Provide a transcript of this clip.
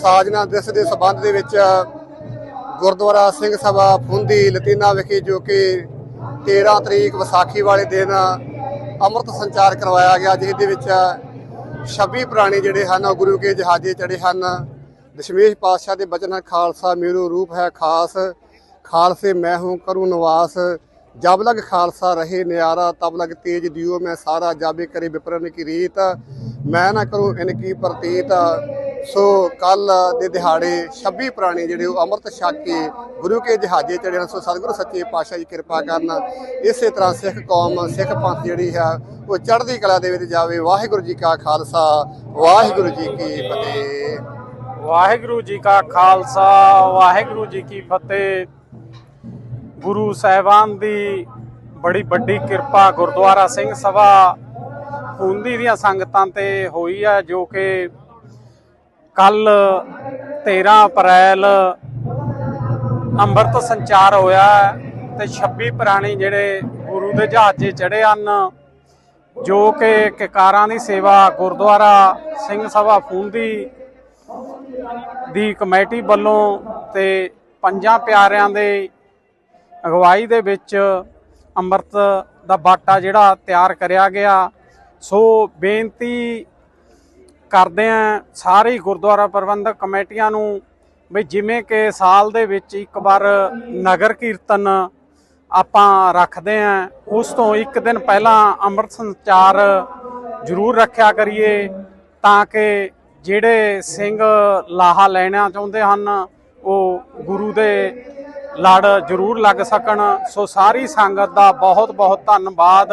ਸਾਜਨਾ ਦਿਵਸ ਦੇ ਸਬੰਧ ਦੇ ਵਿੱਚ ਗੁਰਦੁਆਰਾ ਸਿੰਘ ਸਭਾ ਫੁੰਦੀ, ਲਤੀਨਾ ਵਿਖੇ ਜੋ ਕਿ 13 ਤਰੀਕ ਵਿਸਾਖੀ ਵਾਲੇ ਦਿਨ ਅੰਮ੍ਰਿਤ ਸੰਚਾਰ ਕਰਵਾਇਆ ਗਿਆ, ਜਿਸ ਦੇ ਵਿੱਚ 26 ਪੁਰਾਣੇ ਜਿਹੜੇ ਹਨ, ਉਹ ਗੁਰੂ ਕੇ ਜਹਾਜ਼ੇ ਚੜੇ ਹਨ। ਦਸ਼ਮੇਸ਼ ਪਾਤਸ਼ਾਹ ਦੇ ਬਚਨ ਹਨ, ਖਾਲਸਾ ਮੇਰੂ ਰੂਪ ਹੈ ਖਾਸ, ਖਾਲਸੇ ਮੈਂ ਹੂੰ ਕਰੂ ਨਿਵਾਸ। ਜਬ ਲਗ ਖਾਲਸਾ ਰਹੇ ਨਿਆਰਾ, ਤਬ ਲਗ ਤੇਜ ਦਿਓ ਮੈਂ ਸਾਰਾ, ਜਾਬੇ ਕਰੇ ਵਿਪਰਨ ਕੀ ਰੀਤ। ਮੈਂ ਨਾ ਕਰੂੰ ਇਨਕੀ ਪ੍ਰਤੀਤ। ਸੋ ਕੱਲ ਦੇ ਦਿਹਾੜੇ 26 ਪ੍ਰਾਣੀ ਜਿਹੜੇ ਉਹ ਅੰਮ੍ਰਿਤ ਛਕ ਕੇ ਗੁਰੂ ਕੇ ਜਹਾਜ਼ੇ ਚੜੇ ਹਨ, ਸੋ ਸਤਿਗੁਰੂ ਸੱਚੇ ਪਾਤਸ਼ਾਹ ਜੀ ਕਿਰਪਾ ਕਰਨ, ਇਸੇ ਤਰ੍ਹਾਂ ਸਿੱਖ ਕੌਮ, ਸਿੱਖ ਪੰਥ ਜਿਹੜੀ ਹੈ, ਉਹ ਚੜ੍ਹਦੀ ਕਲਾ ਦੇ ਵਿੱਚ ਜਾਵੇ। ਵਾਹਿਗੁਰੂ ਜੀ ਕਾ ਖਾਲਸਾ, ਵਾਹਿਗੁਰੂ ਜੀ ਕੀ ਫਤਿਹ। ਵਾਹਿਗੁਰੂ ਜੀ ਕਾ ਖਾਲਸਾ, ਵਾਹਿਗੁਰੂ ਜੀ ਕੀ ਫਤਿਹ। ਗੁਰੂ ਸਾਹਿਬਾਨ ਦੀ ਬੜੀ ਵੱਡੀ ਕਿਰਪਾ ਗੁਰਦੁਆਰਾ ਸਿੰਘ ਸਭਾ ਹੁੰਦੀ ਦੀਆਂ ਸੰਗਤਾਂ ਤੇ ਹੋਈ ਹੈ ਜੋ ਕਿ ਕੱਲ 13 ਅਪ੍ਰੈਲ ਅੰਮ੍ਰਿਤ ਸੰਚਾਰ ਹੋਇਆ ਹੈ ਤੇ 26 ਪ੍ਰਾਣੀ ਜਿਹੜੇ ਗੁਰੂ ਦੇ ਜਹਾਜ਼ੇ ਚੜੇ ਹਨ, ਜੋ ਕਿ ਕਿਕਾਰਾਂ ਦੀ ਸੇਵਾ ਗੁਰਦੁਆਰਾ ਸਿੰਘ ਸਭਾ ਫੂੰਦੀ ਦੀ ਕਮੇਟੀ ਵੱਲੋਂ ਤੇ ਪੰਜਾਂ ਪਿਆਰਿਆਂ ਦੇ ਅਗਵਾਈ ਦੇ ਵਿੱਚ ਅੰਮ੍ਰਿਤ ਦਾ ਬਾਟਾ ਜਿਹੜਾ ਤਿਆਰ ਕਰਿਆ ਗਿਆ। ਸੋ ਬੇਨਤੀ ਕਰਦੇ ਆ ਸਾਰੇ ਗੁਰਦੁਆਰਾ ਪ੍ਰਬੰਧਕ ਕਮੇਟੀਆਂ ਨੂੰ ਵੀ ਜਿਵੇਂ ਕਿ ਸਾਲ ਦੇ ਵਿੱਚ ਇੱਕ ਵਾਰ ਨਗਰ ਕੀਰਤਨ ਆਪਾਂ ਰੱਖਦੇ ਆ, ਉਸ ਤੋਂ ਇੱਕ ਦਿਨ ਪਹਿਲਾਂ ਅੰਮ੍ਰਿਤ ਸੰਚਾਰ ਜ਼ਰੂਰ ਰੱਖਿਆ ਕਰੀਏ ਤਾਂ ਕਿ ਜਿਹੜੇ ਸਿੰਘ ਲਾਹਾ ਲੈਣਾ ਚਾਹੁੰਦੇ ਹਨ, ਉਹ ਗੁਰੂ ਦੇ ਲੜ ਜ਼ਰੂਰ ਲੱਗ ਸਕਣ। ਸੋ ਸਾਰੀ ਸੰਗਤ ਦਾ ਬਹੁਤ ਬਹੁਤ ਧੰਨਵਾਦ।